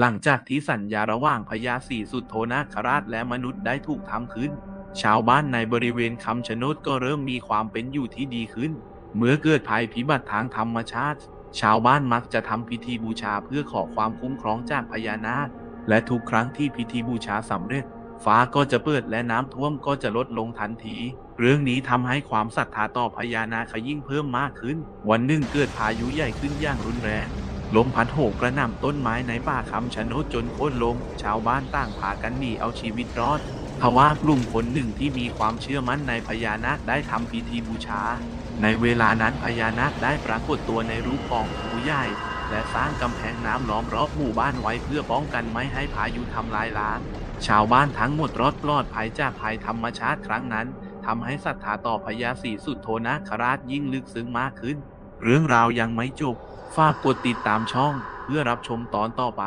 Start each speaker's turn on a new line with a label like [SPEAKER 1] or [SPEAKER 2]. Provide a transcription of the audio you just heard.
[SPEAKER 1] หลังจากที่สัญญาระหว่างพญาศรีสุดโทนาคราชและมนุษย์ได้ถูกทำขึ้น ชาวบ้านในบริเวณคำชะโนดก็เริ่มมีความเป็นอยู่ที่ดีขึ้น เมื่อเกิดภัยพิบัติทางธรรมชาติ ชาวบ้านมักจะทำพิธีบูชาเพื่อขอความคุ้มครองจากพญานาค และทุกครั้งที่พิธีบูชาสำเร็จ ฟ้าก็จะเปิดและน้ำท่วมก็จะลดลงทันที เรื่องนี้ทำให้ความศรัทธาต่อพญานาคยิ่งเพิ่มมากขึ้น วันหนึ่งเกิดพายุใหญ่ขึ้นอย่างรุนแรง ลมพัดโหกกระหน่ำต้นไม้ในป่าคำชะโนดจนโค่นลงชาวบ้านต่างพากันหนีเอาชีวิตรอดทว่ากลุ่มคนหนึ่งที่มีความเชื่อมั่นในพญานาคได้ทำพิธีบูชา ในเวลานั้นพญานาคได้ปรากฏตัวในรูปของผู้ใหญ่ และสร้างกำแพงน้ำล้อมรอบหมู่บ้านไว้เพื่อป้องกันไม่ให้พายุทำลายล้าง ชาวบ้านทั้งหมดรอดปลอดภัยจากภัยธรรมชาติครั้งนั้นทำให้ศรัทธาต่อพญาศรีสุดโทนาคราชยิ่งลึกซึ้งมากขึ้น เรื่องราวยังไม่จบ ฝากกดติดตามช่องเพื่อรับชมตอนต่อไป